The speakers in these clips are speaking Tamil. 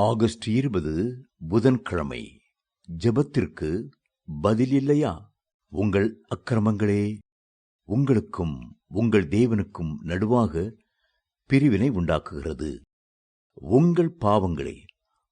ஆகஸ்ட் இருபது புதன்கிழமை. ஜெபத்திற்கு பதில் இல்லையா உங்கள் அக்கிரமங்களே உங்களுக்கும் உங்கள் தேவனுக்கும் நடுவாக பிரிவினை உண்டாக்குகிறது. உங்கள் பாவங்களே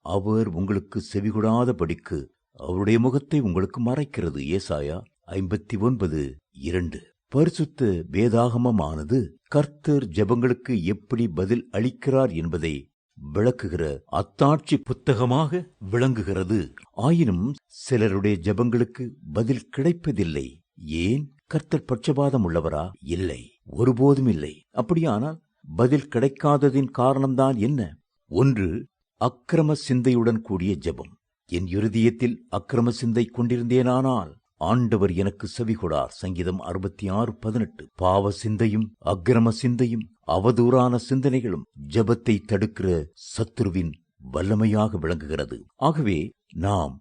அவர் உங்களுக்கு செவிகொடாதபடிக்கு அவருடைய முகத்தை உங்களுக்கு மறைக்கிறது. ஏசாயா ஐம்பத்தி ஒன்பது இரண்டு. பரிசுத்த வேதாகமமானது கர்த்தர் ஜெபங்களுக்கு எப்படி பதில் அளிக்கிறார் என்பதை விளக்குகிற அத்தாட்சி புத்தகமாக விளங்குகிறது. ஆயினும் சிலருடைய ஜெபங்களுக்கு பதில் கிடைப்பதில்லை. ஏன்? கர்த்தர் பட்சபாதம் உள்ளவரா? இல்லை. ஒருபோதும் இல்லை. அப்படியானால் பதில் கிடைக்காததின் காரணம்தான் என்ன? ஒன்று அக்கிரம சிந்தையுடன் கூடிய ஜெபம். என் இருதயத்தில் அக்கிரம சிந்தை கொண்டிருந்தேனானால் ஆண்டவர் எனக்கு செவிகொடார். சங்கீதம் அறுபத்தி ஆறு பதினெட்டு. பாவ சிந்தையும் அக்கிரம சிந்தையும் அவதூறான சிந்தனைகளும் ஜபத்தை தடுக்கிற சத்துருவின் வல்லமையாக விளங்குகிறது. ஆகவே நாம்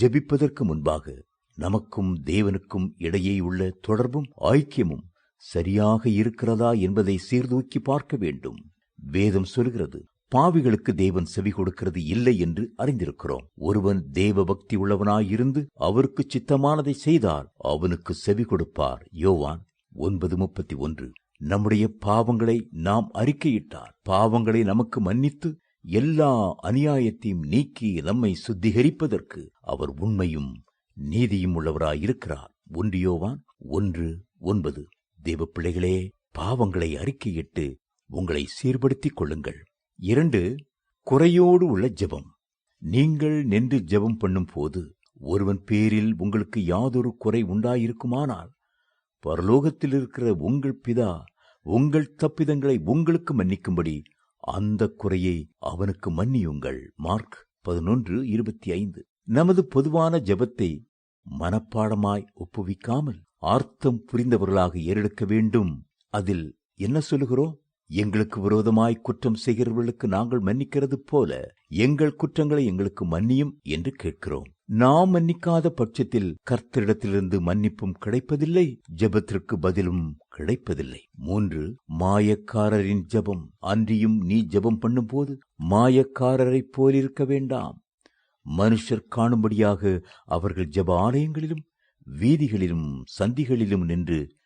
ஜபிப்பதற்கு முன்பாக நமக்கும் தேவனுக்கும் இடையே உள்ள தொடர்பும் ஐக்கியமும் சரியாக இருக்கிறதா என்பதை சீர்தூக்கி பார்க்க வேண்டும். வேதம் சொல்கிறது பாவிகளுக்கு தேவன் செவி கொடுக்கிறது இல்லை என்று அறிந்திருக்கிறோம். ஒருவன் தேவ பக்தி உள்ளவனாயிருந்து அவருக்கு சித்தமானதை செய்தார் அவனுக்கு செவி கொடுப்பார். யோவான் ஒன்பது முப்பத்தி ஒன்று. நம்முடைய பாவங்களை நாம் அறிக்கையிட்டால் பாவங்களை நமக்கு மன்னித்து எல்லா அநியாயத்தையும் நீக்கி நம்மை சுத்திகரிப்பதற்கு அவர் உண்மையும் நீதியும் உள்ளவராயிருக்கிறார். ஒன்றியோவான் ஒன்று ஒன்பது. தேவ பிள்ளைகளே பாவங்களை அறிக்கையிட்டு உங்களை சீர்படுத்திக் கொள்ளுங்கள். இரண்டு குறையோடு உள்ள ஜெபம். நீங்கள் நின்று ஜெபம் பண்ணும் போது ஒருவன் பேரில் உங்களுக்கு யாதொரு குறை உண்டாயிருக்குமானால் பரலோகத்தில் இருக்கிற உங்கள் பிதா உங்கள் தப்பிதங்களை உங்களுக்கு மன்னிக்கும்படி அந்த குறையை அவனுக்கு மன்னியுங்கள். மார்க் பதினொன்று இருபத்தி ஐந்து. நமது பொதுவான ஜெபத்தை மனப்பாடமாய் ஒப்புவிக்காமல் ஆர்த்தம் புரிந்தவர்களாக ஏறெடுக்க வேண்டும். அதில் என்ன சொல்லுகிறோம்? எங்களுக்கு விரோதமாய் குற்றம் செய்கிறவர்களுக்கு நாங்கள் மன்னிக்கிறது போல எங்கள் குற்றங்களை எங்களுக்கு மன்னியும் என்று கேட்கிறோம். நாம் மன்னிக்காத பட்சத்தில் கர்த்தரிடத்திலிருந்து மன்னிப்பும் கிடைப்பதில்லை ஜெபத்திற்கு பதிலும் கிடைப்பதில்லை. மூன்று மாயக்காரரின் ஜெபம். அன்றியும் நீ ஜெபம் பண்ணும்போது மாயக்காரரைப் போலிருக்க வேண்டாம். மனுஷர் காணும்படியாக அவர்கள் ஜெப ஆலயங்களிலும் வீதிகளிலும் சந்திகளிலும் நின்று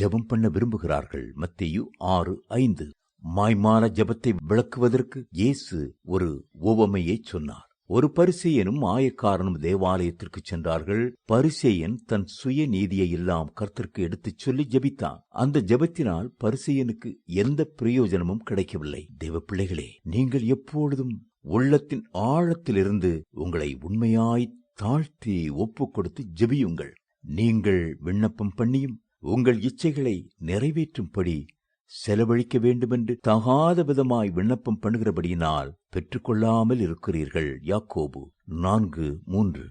ஜெபம் பண்ண விரும்புகிறார்கள். மத்தியு ஆறு ஐந்து. மாய்மான ஜெபத்தை விளக்குவதற்கு இயேசு ஒரு உவமையை சொன்னார். ஒரு பரிசெயனும் ஆயக்காரனும் தேவாலயத்திற்கு சென்றார்கள். பரிசேயன் தன் சுய நீதியை எல்லாம் கர்த்தருக்கு எடுத்துச் சொல்லி ஜெபித்தான். அந்த ஜெபத்தினால் பரிசெயனுக்கு எந்த பிரயோஜனமும் கிடைக்கவில்லை. தேவ பிள்ளைகளே நீங்கள் எப்பொழுதும் உள்ளத்தின் ஆழத்திலிருந்து உங்களை உண்மையாய் தாழ்த்தி ஒப்புக் கொடுத்து ஜெபியுங்கள். நீங்கள் விண்ணப்பம் பண்ணியும் உங்கள் இச்சைகளை நிறைவேற்றும்படி செலவழிக்க வேண்டுமென்று தகாத விதமாய் விண்ணப்பம் பண்ணுகிறபடியினால் பெற்றுக்கொள்ளாமல் இருக்கிறீர்கள். யாக்கோபு நான்கு மூன்று.